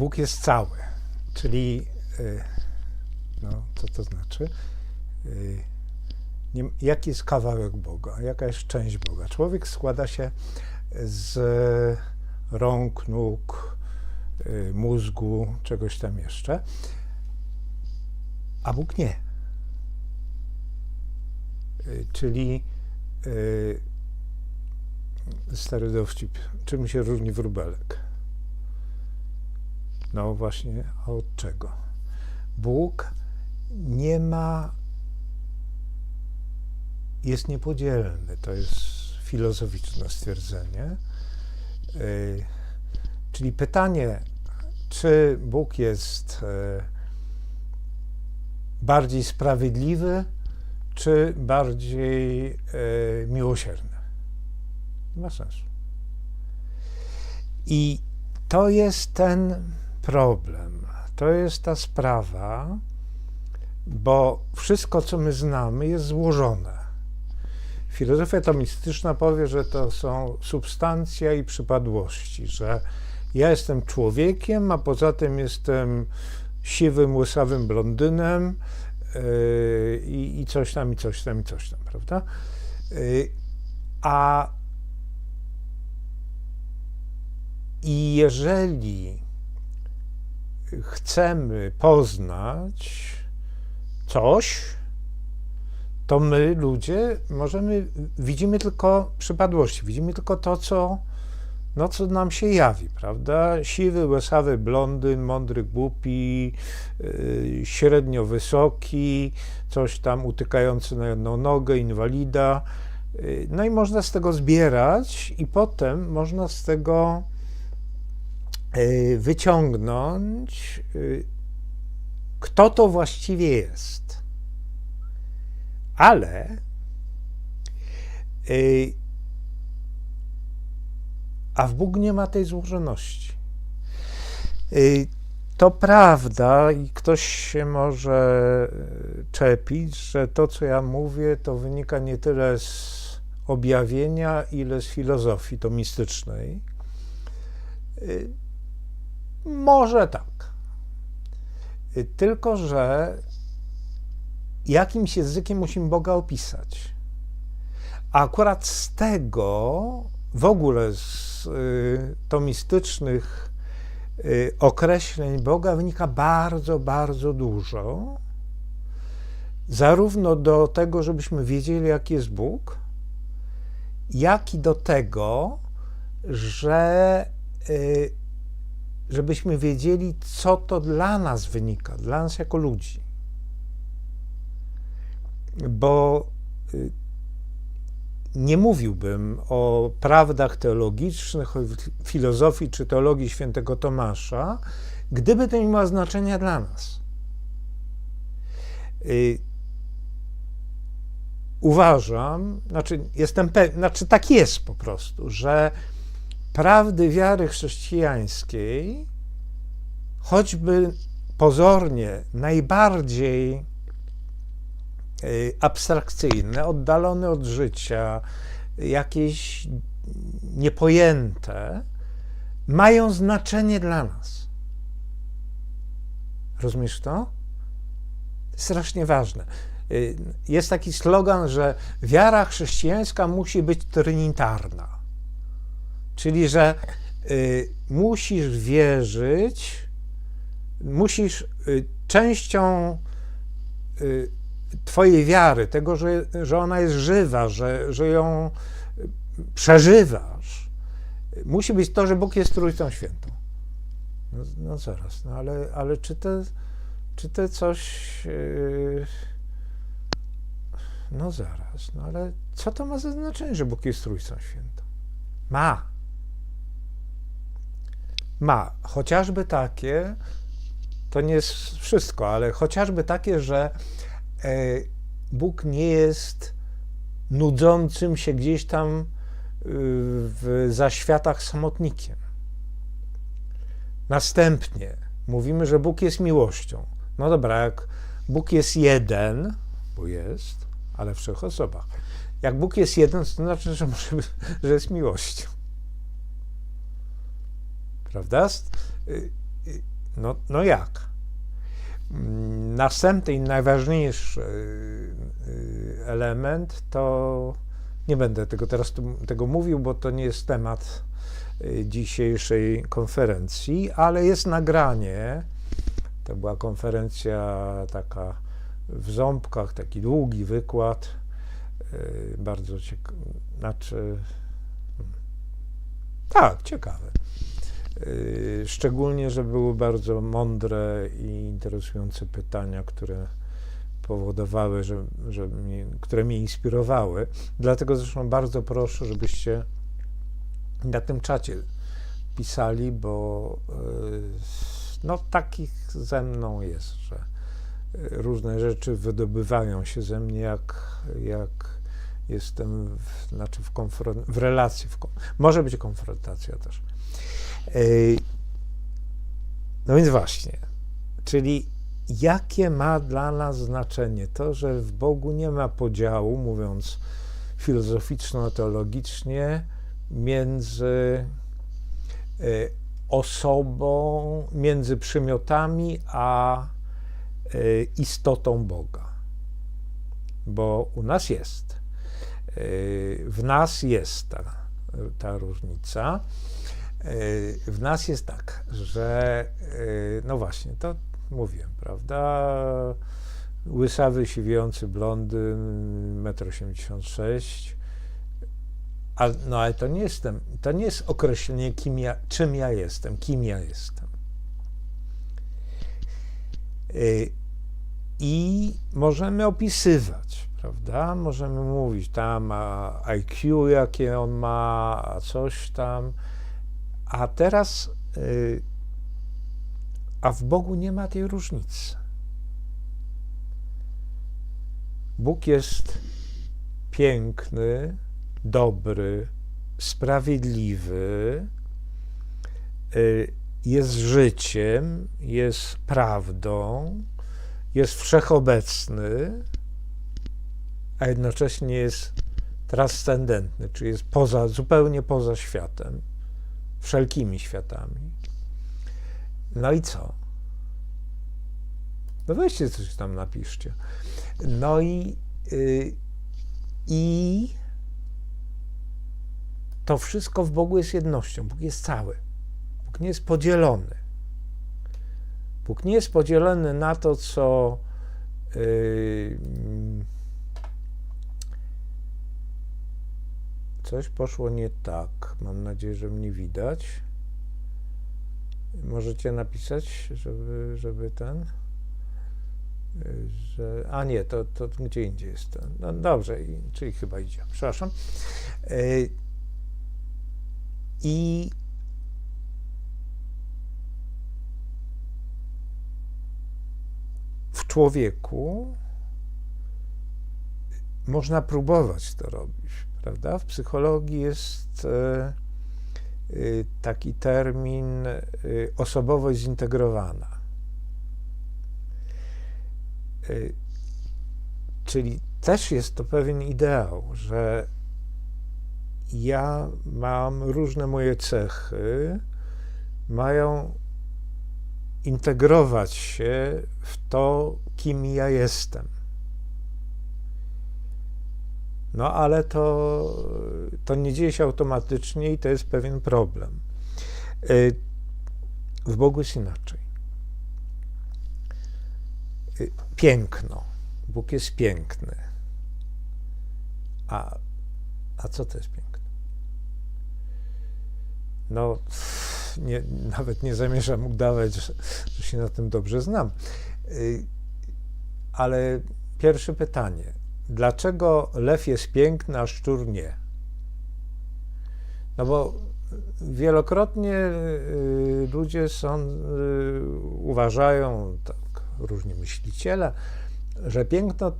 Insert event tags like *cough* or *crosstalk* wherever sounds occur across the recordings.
Bóg jest cały, czyli y, no, co to znaczy? Y, jaki jest kawałek Boga, jaka jest część Boga? Człowiek składa się z rąk, nóg, y, mózgu, czegoś tam jeszcze, a Bóg nie. Czyli stary dowcip, czym się różni wróbelek? No właśnie, a od czego? Bóg nie ma, jest niepodzielny. To jest filozoficzne stwierdzenie. Y, czyli pytanie, czy Bóg jest y, bardziej sprawiedliwy, czy bardziej y, miłosierny? Nie ma sensu. I to jest ten problem. To jest ta sprawa, bo wszystko, co my znamy, jest złożone. Filozofia tomistyczna powie, że to są substancja i przypadłości, że ja jestem człowiekiem, a poza tym jestem siwym, łysawym blondynem yy, i coś tam, i coś tam, i coś tam, prawda? Yy, a i jeżeli chcemy poznać coś, to my, ludzie, możemy, widzimy tylko przypadłości, widzimy tylko to, co, no, co nam się jawi, prawda? Siwy, łysawy blondyn, mądry, głupi, yy, średnio wysoki, coś tam utykający na jedną nogę, inwalida. Yy, no i można z tego zbierać i potem można z tego wyciągnąć, yy, kto to właściwie jest. Ale yy, a w Bóg nie ma tej złożoności. To prawda, i ktoś się może czepić, że to, co ja mówię, to wynika nie tyle z objawienia, ile z filozofii tomistycznej. Yy, może tak. Yy, tylko, że jakimś językiem musimy Boga opisać. A akurat z tego, w ogóle z y, tomistycznych y, określeń Boga wynika bardzo, bardzo dużo. Zarówno do tego, żebyśmy wiedzieli, jaki jest Bóg, jak i do tego, że y, żebyśmy wiedzieli, co to dla nas wynika, dla nas jako ludzi bo y, nie mówiłbym o prawdach teologicznych, filozofii czy teologii świętego Tomasza, gdyby to nie miało znaczenia dla nas. Y, uważam, znaczy jestem pewien, znaczy tak jest po prostu, że prawdy wiary chrześcijańskiej, choćby pozornie najbardziej Y, abstrakcyjne, oddalone od życia, jakieś niepojęte, mają znaczenie dla nas. Rozumiesz to? Strasznie ważne. Y, jest taki slogan, że wiara chrześcijańska musi być trinitarna. Czyli, że y, musisz wierzyć, musisz częścią Twojej wiary, tego, że, że ona jest żywa, że, że ją przeżywasz, musi być to, że Bóg jest Trójcą Świętą. No, no zaraz, no ale, ale czy te, czy coś. Yy... No zaraz, no ale co to ma za znaczenie, że Bóg jest Trójcą Świętą? Ma. Ma. Chociażby takie, to nie jest wszystko, ale chociażby takie, że E, Bóg nie jest nudzącym się gdzieś tam y, w zaświatach samotnikiem. Następnie mówimy, że Bóg jest miłością. No dobra, jak Bóg jest jeden, bo jest, ale w trzech osobach. Jak Bóg jest jeden, to znaczy, że, może, że jest miłością. Prawda? Y, y, no, no jak? Mm, Następny i najważniejszy y, element to nie będę tego teraz tego mówił, bo to nie jest temat dzisiejszej konferencji, ale jest nagranie. To była konferencja taka w ząbkach, taki długi wykład, bardzo ciekawy, znaczy, hmm, tak, ciekawy. Y, Szczególnie, że były bardzo mądre i interesujące pytania, które powodowały, że, że mnie, które mnie inspirowały. Dlatego zresztą bardzo proszę, żebyście na tym czacie pisali, bo y, no takich ze mną jest, że różne rzeczy wydobywają się ze mnie, jak, jak jestem w, znaczy w, konfron- w relacji. W kon- może być konfrontacja też. No więc właśnie, czyli jakie ma dla nas znaczenie to, że w Bogu nie ma podziału, mówiąc filozoficzno-teologicznie, między y, osobą, między przymiotami a y, istotą Boga. Bo u nas jest. Y, W nas jest ta, ta różnica. Y, W nas jest tak, że y, no właśnie, to mówiłem, prawda? Łysawy, siwiejący blondyn, 1,86 m. A, no ale to nie jestem, to nie jest określenie, kim ja, czym ja jestem, kim ja jestem. Y, I możemy opisywać, prawda? Możemy mówić tam a IQ, jakie on ma, a coś tam. A teraz, y, a w Bogu nie ma tej różnicy. Bóg jest piękny, dobry, sprawiedliwy, y, jest życiem, jest prawdą, jest wszechobecny, a jednocześnie jest transcendentny, czyli jest poza, zupełnie poza światem, wszelkimi światami. No i co? No weźcie coś tam napiszcie. No i, y, i to wszystko w Bogu jest jednością. Bóg jest cały. Bóg nie jest podzielony. Bóg nie jest podzielony na to, co y, coś poszło nie tak. Mam nadzieję, że mnie widać. Możecie napisać, żeby, żeby ten. Że, a nie, to, to gdzie indziej jest. to. No dobrze, czyli chyba idzie. Przepraszam. Y, I w człowieku można próbować to robić, prawda? W psychologii jest e, y, taki termin y, osobowość zintegrowana. Czyli też jest to pewien ideał, że ja mam różne moje cechy, mają integrować się w to, kim ja jestem. No ale to, to nie dzieje się automatycznie i to jest pewien problem. Y, W Bogu jest inaczej. Y, Piękno. Bóg jest piękny. A, a co to jest piękne? No, nie, nawet nie zamierzam udawać, że, że się na tym dobrze znam. Y, Ale pierwsze pytanie. Dlaczego lew jest piękny, a szczur nie? No bo wielokrotnie y, ludzie są, y, uważają, tak różni myśliciele, że piękno y,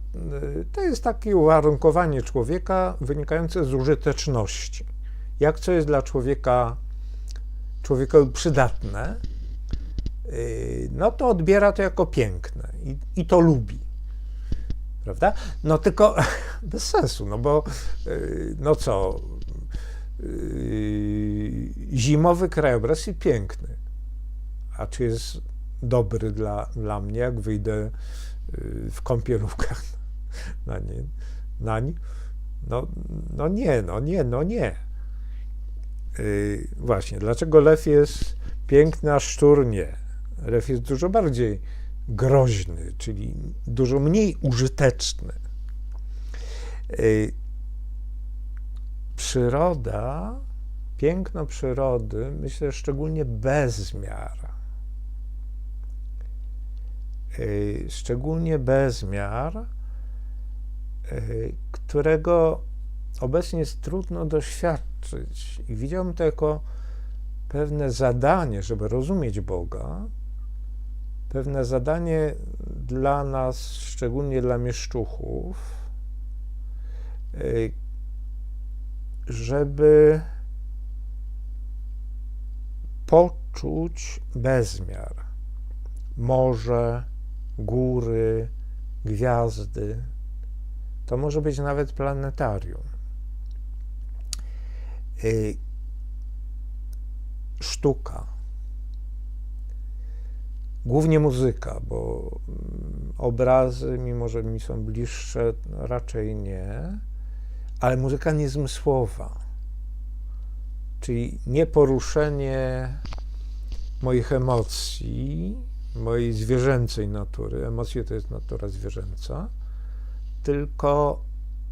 to jest takie uwarunkowanie człowieka wynikające z użyteczności. Jak co jest dla człowieka człowiekowi przydatne, no to odbiera to jako piękne i, i to lubi. Prawda? No tylko *laughs* bez sensu, no bo y, no co, y, zimowy krajobraz jest piękny, A czy jest dobry dla, dla mnie, jak wyjdę y, w kąpielówkach *laughs* na nie, nań? No, no nie, no nie, no nie. Właśnie, dlaczego lew jest piękny, a szczur nie? Lew jest dużo bardziej groźny, czyli dużo mniej użyteczny. Yy, przyroda, piękno przyrody, myślę szczególnie bezmiar. Yy, szczególnie bezmiar, yy, którego obecnie jest trudno doświadczyć. I widziałbym to jako pewne zadanie, żeby rozumieć Boga, pewne zadanie dla nas, szczególnie dla mieszczuchów, y, żeby poczuć bezmiar. Morze, góry, gwiazdy. To może być nawet planetarium. Y, sztuka. Głównie muzyka, bo mm, obrazy, mimo że mi są bliższe, raczej nie, ale muzyka niezmysłowa, czyli nie poruszenie moich emocji, mojej zwierzęcej natury. Emocje to jest natura zwierzęca, tylko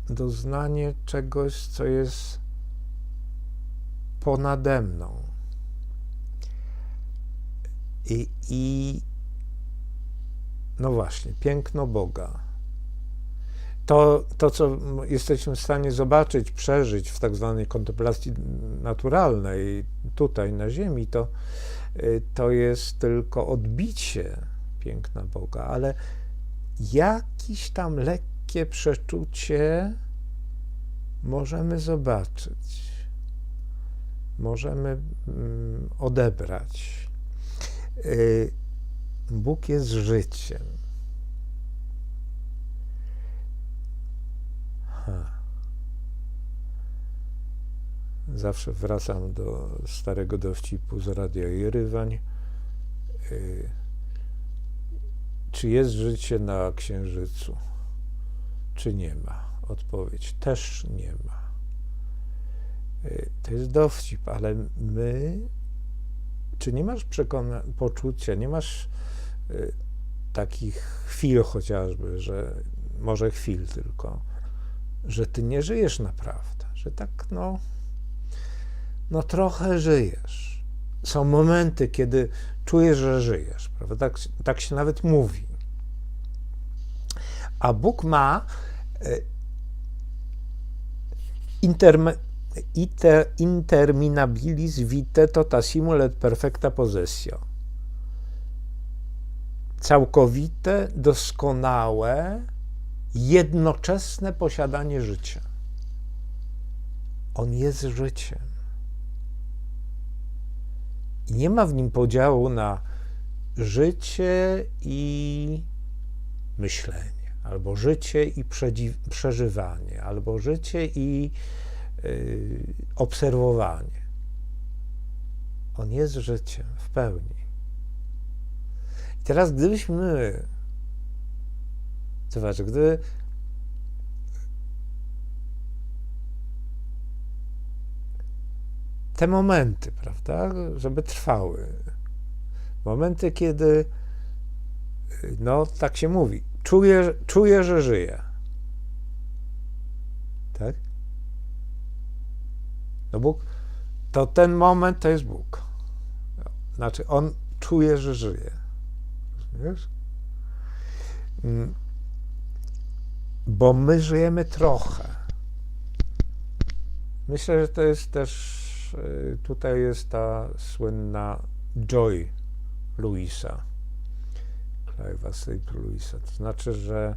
doznanie czegoś, co jest ponade mną. I, I no właśnie, piękno Boga. To, to, co jesteśmy w stanie zobaczyć, przeżyć w tak zwanej kontemplacji naturalnej tutaj na Ziemi, to, to jest tylko odbicie piękna Boga, ale jakiś tam lekkie przeczucie możemy zobaczyć możemy mm, odebrać. Y, Bóg jest życiem. Ha. Zawsze wracam do starego dowcipu z Radia i Rywań. Y, czy jest życie na Księżycu? Czy nie ma? Odpowiedź też nie ma. Y, to jest dowcip, ale my, czy nie masz przekona- poczucia, nie masz y, takich chwil chociażby, że może chwil tylko, że ty nie żyjesz naprawdę, że tak no, no trochę żyjesz. Są momenty, kiedy czujesz, że żyjesz, prawda? Tak, tak się nawet mówi. A Bóg ma y, interme, iter, interminabilis vitae tota simul et perfecta possessio. Całkowite, doskonałe, jednoczesne posiadanie życia. On jest życiem. I nie ma w nim podziału na życie i myślenie, albo życie i przeżywanie, albo życie i obserwowanie. On jest życiem w pełni. I teraz, gdybyśmy, zobacz, gdy te momenty, prawda, żeby trwały, momenty, kiedy, no, tak się mówi, czuję, czuję że żyję. Tak? No Bóg, to ten moment to jest Bóg. Znaczy, On czuje, że żyje. Rozumiesz? Mm. Bo my żyjemy trochę. Myślę, że to jest też, y, tutaj jest ta słynna joy Louisa, Clive'a St. Louisa. To znaczy, że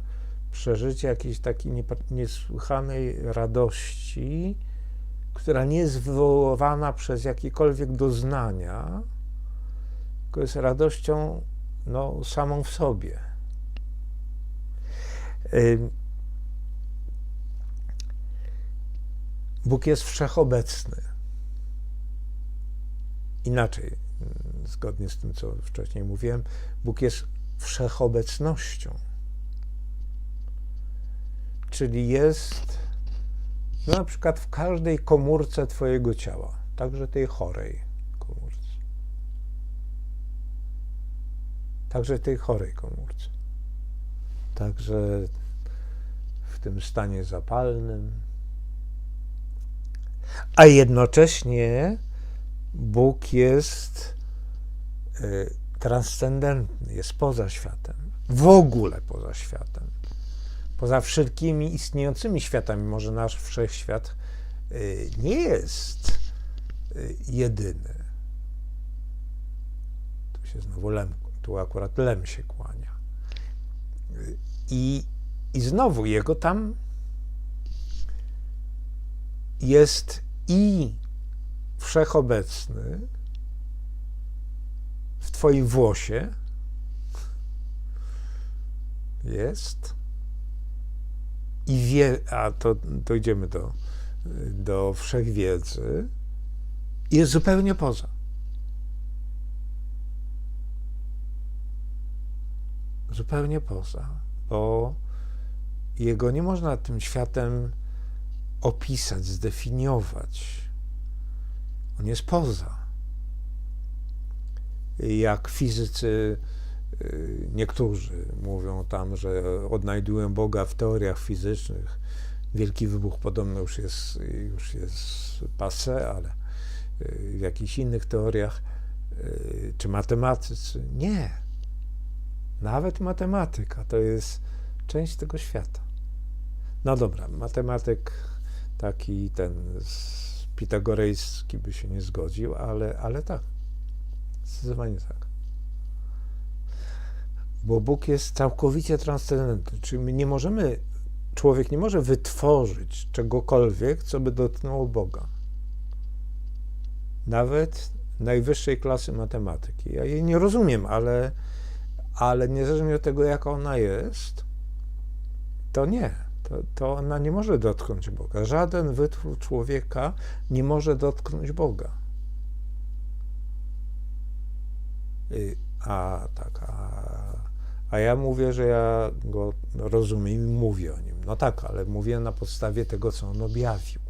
przeżycie jakiejś takiej niesłychanej radości, która nie jest wywoływana przez jakiekolwiek doznania, tylko jest radością no, samą w sobie. Bóg jest wszechobecny. inaczej, mm, zgodnie z tym, co wcześniej mówiłem, Bóg jest wszechobecnością. Czyli jest no, na przykład w każdej komórce Twojego ciała, także tej chorej komórce. Także tej chorej komórce. Także w tym stanie zapalnym. A jednocześnie Bóg jest y, transcendentny, jest poza światem, w ogóle poza światem, poza wszelkimi istniejącymi światami. Może nasz wszechświat y, nie jest y, jedyny. Tu się znowu lem, tu akurat lem się kłania. I, i znowu jego tam jest i wszechobecny, w Twoim włosie jest i wie, a to dojdziemy do, do wszechwiedzy, jest zupełnie poza. Zupełnie poza, bo jego nie można tym światem opisać, zdefiniować. On jest poza jak fizycy niektórzy mówią tam, że odnajdują Boga w teoriach fizycznych. Wielki wybuch podobno już jest, już jest passe, ale y, w jakichś innych teoriach, y, czy matematycy. Nie. Nawet matematyka to jest część tego świata. No dobra, matematyk taki ten pitagorejski by się nie zgodził, ale, ale tak. Zdecydowanie tak. Bo Bóg jest całkowicie transcendentny, czyli my nie możemy, człowiek nie może wytworzyć czegokolwiek, co by dotknęło Boga. Nawet najwyższej klasy matematyki. Ja jej nie rozumiem, ale, ale niezależnie od tego, jaka ona jest, to nie. To, to ona nie może dotknąć Boga. Żaden wytwór człowieka nie może dotknąć Boga. Y, a tak, a, a ja mówię, że ja go rozumiem i mówię o nim. No tak, ale mówię na podstawie tego, co on objawił.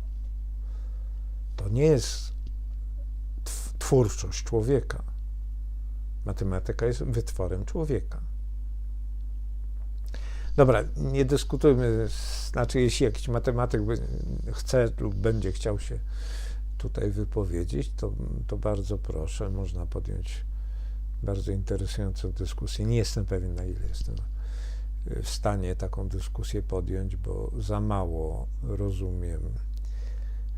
To nie jest twórczość człowieka. Matematyka jest wytworem człowieka. Dobra, nie dyskutujmy. Znaczy, jeśli jakiś matematyk chce lub będzie chciał się tutaj wypowiedzieć, to, to bardzo proszę, można podjąć bardzo interesującą dyskusję. Nie jestem pewien, na ile jestem w stanie taką dyskusję podjąć, bo za mało rozumiem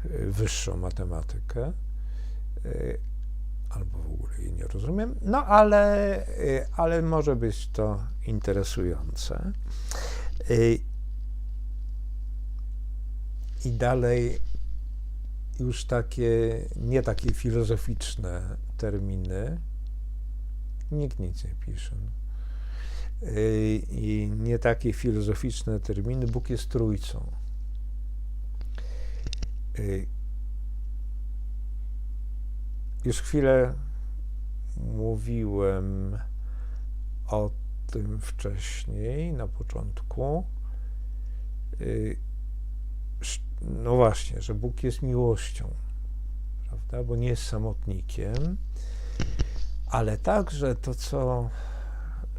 e, wyższą matematykę, e, albo w ogóle jej nie rozumiem, no ale, e, ale może być to interesujące. I dalej już takie, nie takie filozoficzne terminy, Nikt nic nie pisze. I nie takie filozoficzne terminy. Bóg jest trójcą. Już chwilę mówiłem o tym wcześniej, na początku. No właśnie, że Bóg jest miłością, prawda? Bo nie jest samotnikiem ale także to, co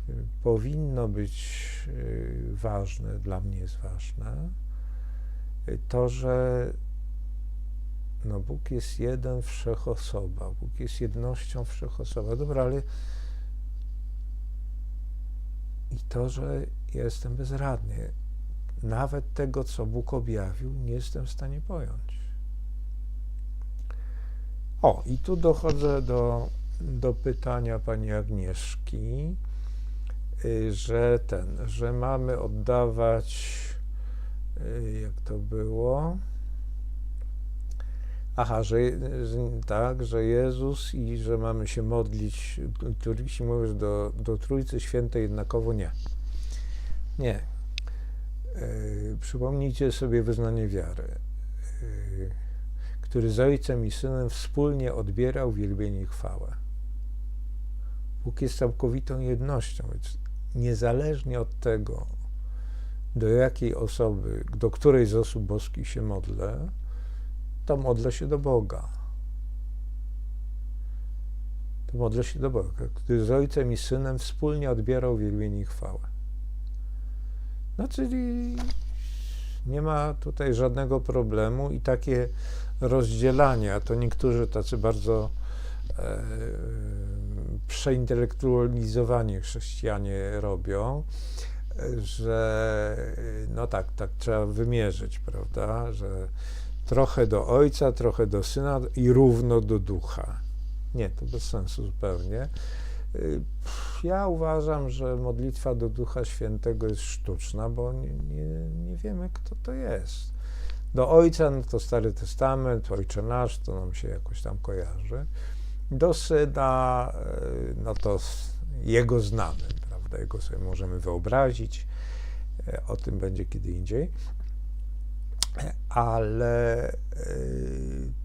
y, powinno być y, ważne, dla mnie jest ważne, y, to, że no Bóg jest jeden wszechosoba, Bóg jest jednością wszechosoba. Dobra, ale i to, że jestem bezradny. Nawet tego, co Bóg objawił, nie jestem w stanie pojąć. O, i tu dochodzę do do pytania pani Agnieszki, y, że ten, że mamy oddawać, y, jak to było? Aha, że, że tak, że Jezus i że mamy się modlić, któryś mówisz do, do Trójcy Świętej, jednakowo nie. Nie. Yy, przypomnijcie sobie wyznanie wiary. Yy, który z Ojcem i Synem wspólnie odbierał wielbienie i chwałę. Bóg jest całkowitą jednością, więc niezależnie od tego, do jakiej osoby, do której z osób boskich się modlę, to modlę się do Boga. To modlę się do Boga, który z Ojcem i Synem wspólnie odbierał wielbienie i chwałę. No czyli nie ma tutaj żadnego problemu i takie rozdzielania, to niektórzy tacy bardzo e, przeintelektualizowani chrześcijanie robią, że no tak, tak trzeba wymierzyć, prawda, że trochę do Ojca, trochę do Syna i równo do Ducha. Nie, to bez sensu zupełnie. Ja uważam, że modlitwa do Ducha Świętego jest sztuczna, bo nie, nie, nie wiemy, kto to jest. Do Ojca no to Stary Testament, Ojcze Nasz, to nam się jakoś tam kojarzy. Do Syna, no to Jego znamy, prawda? Jego sobie możemy wyobrazić. O tym będzie kiedy indziej. Ale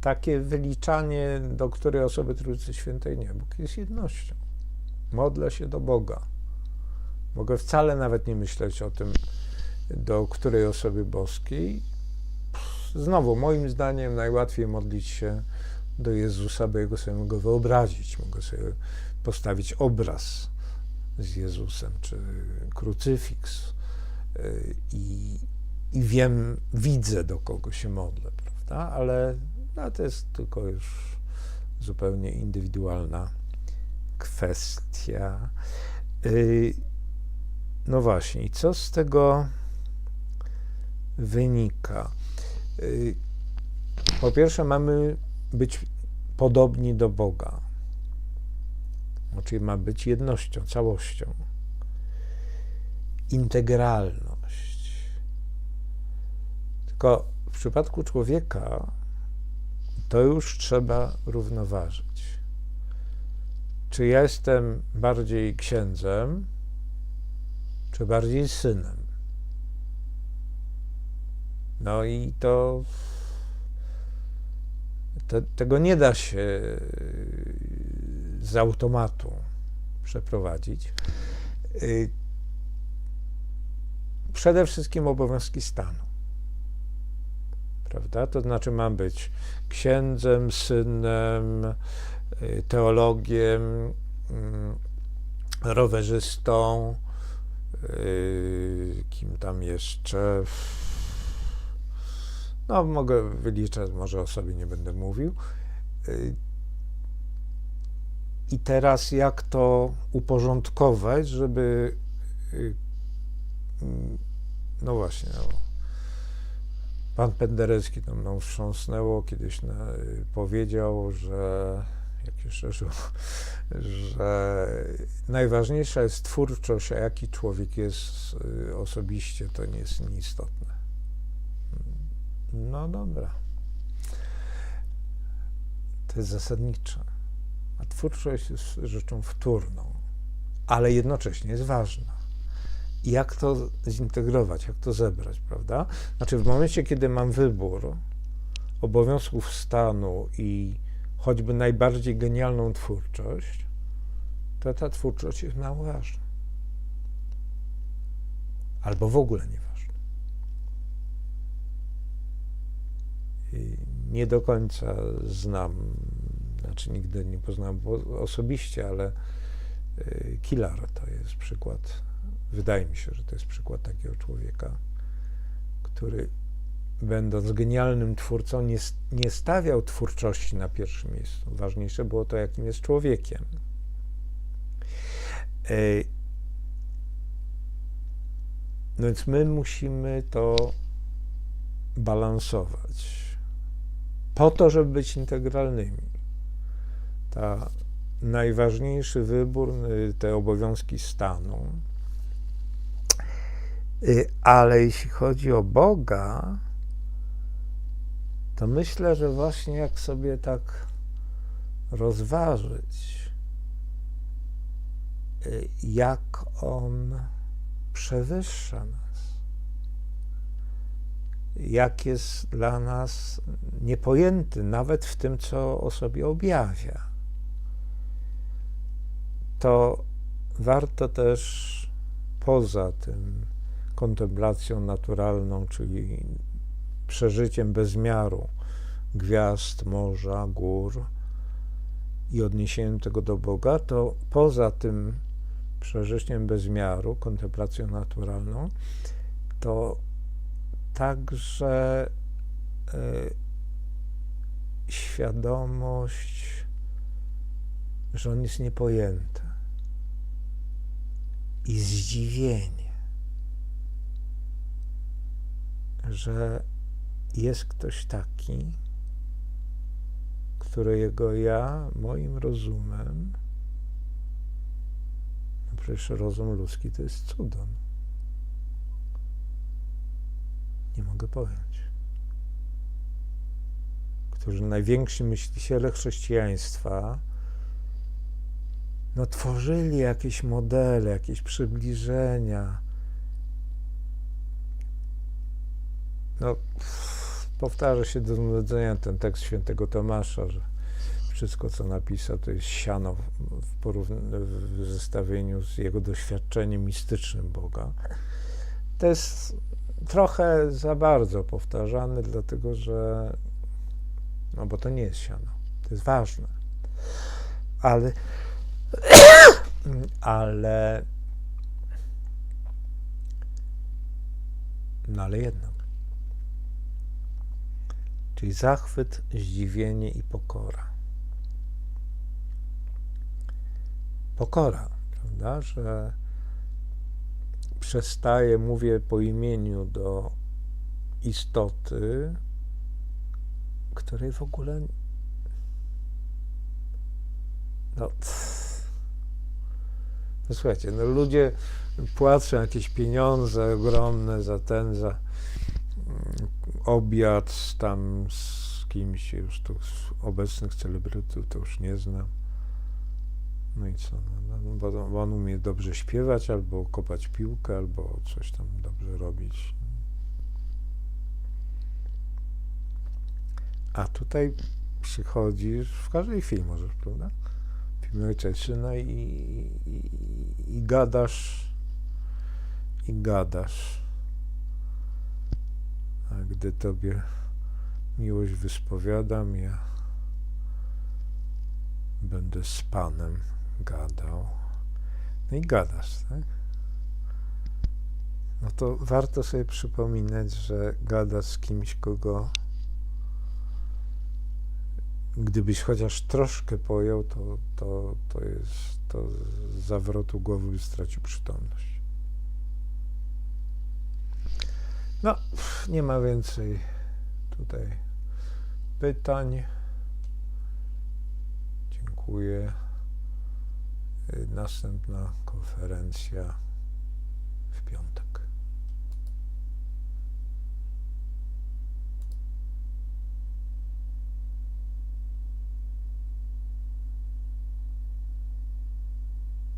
takie wyliczanie, do której osoby Trójcy Świętej nie, Bóg jest jednością. Modlę się do Boga. Mogę wcale nawet nie myśleć o tym, do której osoby boskiej. Znowu, moim zdaniem, najłatwiej modlić się do Jezusa, bo Jego sobie mogę wyobrazić. Mogę sobie postawić obraz z Jezusem, czy krucyfiks i, i wiem, widzę, do kogo się modlę, prawda? Ale no, to jest tylko już zupełnie indywidualna kwestia. No właśnie, i co z tego wynika? Po pierwsze, mamy być podobni do Boga. Czyli ma być jednością, całością. Integralność. Tylko w przypadku człowieka to już trzeba równoważyć. Czy ja jestem bardziej księdzem, czy bardziej synem? No i to, to tego nie da się z automatu przeprowadzić. Przede wszystkim obowiązki stanu. Prawda? To znaczy, mam być księdzem, synem, teologiem, rowerzystą, kim tam jeszcze. No, mogę wyliczać, może o sobie nie będę mówił. I teraz jak to uporządkować, żeby. No właśnie, no. Pan Penderecki tam nam wstrząsnęło, kiedyś na, powiedział, że jak jeszcze żył, że najważniejsza jest twórczość, a jaki człowiek jest osobiście, to nie jest nieistotne. No dobra. To jest zasadnicze. A twórczość jest rzeczą wtórną, ale jednocześnie jest ważna. I jak to zintegrować, jak to zebrać, prawda? Znaczy, w momencie, kiedy mam wybór obowiązków stanu i choćby najbardziej genialną twórczość, to ta twórczość jest mało ważna. Albo w ogóle nieważna. I nie do końca znam, znaczy nigdy nie poznałem osobiście, ale Kilar to jest przykład, wydaje mi się, że to jest przykład takiego człowieka, który będąc genialnym twórcą, nie, nie stawiał twórczości na pierwszym miejscu. Ważniejsze było to, jakim jest człowiekiem. No więc my musimy to balansować. Po to, żeby być integralnymi. Ta najważniejszy wybór, te obowiązki stanu. Ale jeśli chodzi o Boga, to myślę, że właśnie jak sobie tak rozważyć, jak On przewyższa nas, jak jest dla nas niepojęty, nawet w tym, co o sobie objawia. To warto też poza tym kontemplacją naturalną, czyli przeżyciem bezmiaru gwiazd, morza, gór i odniesieniem tego do Boga, to poza tym przeżyciem bezmiaru, kontemplacją naturalną, to także y, świadomość, że on jest niepojęty i zdziwienie, że jest ktoś taki, którego ja moim rozumem, no przecież rozum ludzki to jest cudem, nie mogę pojąć. Którzy najwięksi myśliciele chrześcijaństwa no, tworzyli jakieś modele, jakieś przybliżenia. No, powtarza się do nudzenia ten tekst świętego Tomasza, że wszystko, co napisał, to jest siano w, w zestawieniu z jego doświadczeniem mistycznym Boga. To jest trochę za bardzo powtarzane, dlatego że, no bo to nie jest siano, to jest ważne. Ale, *clears throat* ale, no ale jednak. Czyli zachwyt, zdziwienie i pokora. Pokora, prawda, że przestaję, mówię po imieniu do istoty, której w ogóle no, no słuchajcie, no ludzie płacą jakieś pieniądze ogromne za ten, za obiad tam z kimś już tu z obecnych celebrytów, to już nie znam. No i co? No, no, bo on umie dobrze śpiewać, albo kopać piłkę, albo coś tam dobrze robić. A tutaj przychodzisz, w każdej chwili możesz, prawda? W filmie ojczejczyna i, i, i gadasz, i gadasz. A gdy Tobie miłość wyspowiadam, ja będę z Panem gadał. No i gadasz, tak? No to warto sobie przypominać, że gadasz z kimś, kogo gdybyś chociaż troszkę pojął, to, to, to jest to z zawrotu głowy stracił przytomność. No, nie ma więcej tutaj pytań. Dziękuję. Następna konferencja w piątek.